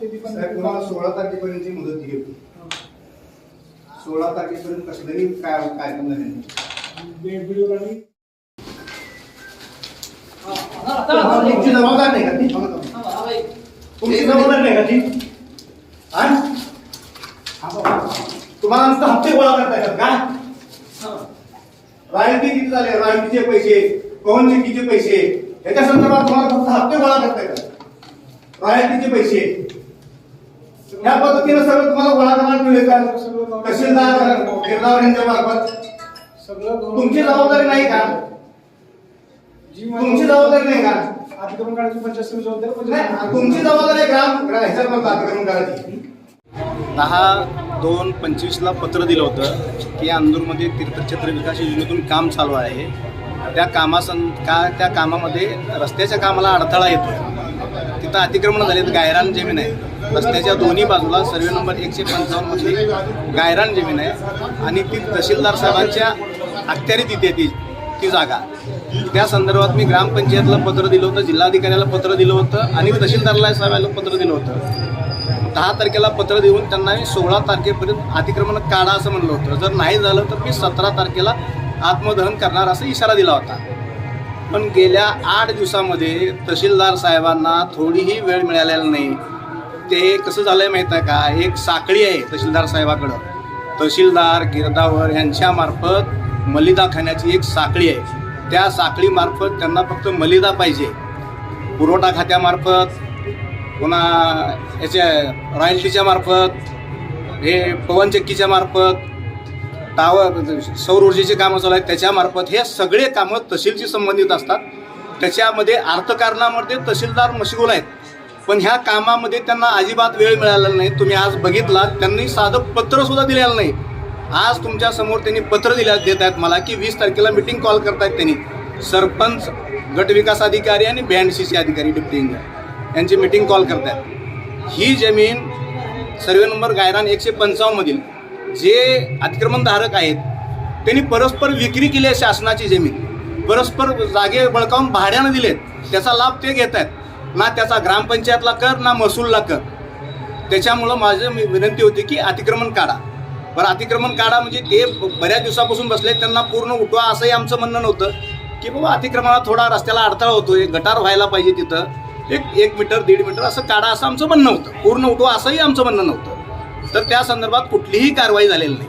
ते पण साहेब तुम्हाला सोळा तारखेपर्यंतची मुदत दिली होती सोळा तारखेपर्यंत कसलंही काय काय झालं नाही. आणि तुमची जबाबदार नाही का ती? तुमची जबाबदार नाही का ती? हा? तुम्हाला नुसतं हप्ते गोळा करता येतात का? रॉयल्टी किती झाले? रॉयल्टीचे पैसे पवन पैसे? याच्या संदर्भात तुम्हाला फक्त हप्ते गोळा करता येतात. रॉयल्टीचे पैसे. ह्या पद्धतीनं सगळं तुम्हाला गोळा करण्यात मिळेल. का तहसीलदार गिरदावर यांच्या मार्फत. सगळं तुमची जबाबदारी नाही का? जी तुमची जबाबदारी नाही का? अतिक्रमण काढायची पंचायत जबाबदारी तुमची जबाबदारी आहे ग्राम ग्रा- मग अतिक्रमण दहा दोन पंचवीसला पत्र दिलं होतं की अंदूरमध्ये तीर्थक्षेत्र विकास योजनेतून काम चालू आहे. त्या कामासं का त्या कामामध्ये रस्त्याच्या कामाला अडथळा येतो तिथं अतिक्रमण झालेत गायरान जमीन आहे. रस्त्याच्या दोन्ही बाजूला सर्वे नंबर एकशे पंचावन्नमध्ये गायरान जमीन आहे. आणि ती तहसीलदार साहेबांच्या अखत्यारीत येते ती ती जागा. त्या संदर्भात मी ग्रामपंचायतला पत्र दिलं होतं जिल्हाधिकाऱ्याला पत्र दिलं होतं आणि तहसीलदारला साहेबाला पत्र दिलं होतं. दहा तारखेला पत्र देऊन त्यांना मी सोळा तारखेपर्यंत अतिक्रमण काढा असं म्हणलं होतं. जर नाही झालं तर मी सतरा तारखेला आत्मदहन करणार असा इशारा दिला होता. पण गेल्या आठ दिवसामध्ये तहसीलदार साहेबांना थोडीही वेळ मिळालेला नाही. ते कसं झालंय माहीत आहे का? एक साखळी आहे तहसीलदार साहेबाकडं. तहसीलदार गिरदावर यांच्यामार्फत मलिदा खाण्याची एक साखळी आहे. त्या साखळीमार्फत त्यांना फक्त मलिदा पाहिजे. पुरवठा खात्यामार्फत पुन्हा याच्या रॉयल्टीच्या मार्फत हे पवनचक्कीच्या मार्फत टावर सौर ऊर्जेचे कामं चालू आहेत त्याच्यामार्फत हे सगळे कामं तहसीलशी संबंधित असतात. त्याच्यामध्ये अर्थकारणामध्ये तहसीलदार मशगूल आहेत. पण ह्या कामामध्ये त्यांना अजिबात वेळ मिळालेला नाही. तुम्ही आज बघितला त्यांनी साधं पत्रसुद्धा दिलेलं नाही. आज तुमच्यासमोर त्यांनी पत्र दिल्या देत आहेत मला की वीस तारखेला मिटिंग कॉल करतायत त्यांनी. सरपंच गटविकास अधिकारी आणि बँड सी सी अधिकारी डिप्टी इंजिनियर यांची मिटिंग कॉल करतायत. ही जमीन सर्वे नंबर गायरान एकशे पंचावन्नमधील जे अतिक्रमणधारक आहेत त्यांनी परस्पर विक्री केली आहे शासनाची जमीन. परस्पर जागे बळकावून भाड्यानं दिलेत. त्याचा लाभ ते घेत आहेत. ना त्याचा ग्रामपंचायतला कर ना महसूलला कर. त्याच्यामुळं माझं मी विनंती होती की अतिक्रमण काढा. बरं अतिक्रमण काढा म्हणजे ते ब- बऱ्याच दिवसापासून बसले त्यांना पूर्ण उठवा असंही आमचं म्हणणं नव्हतं. की बाबा अतिक्रमणाला थोडा रस्त्याला अडथळा होतो एक गटार व्हायला पाहिजे तिथं. एक एक मीटर दीड मीटर असं काढा असं आमचं म्हणणं होतं. पूर्ण उठवा असंही आमचं म्हणणं नव्हतं. तर त्या संदर्भात कुठलीही कारवाई झालेली नाही.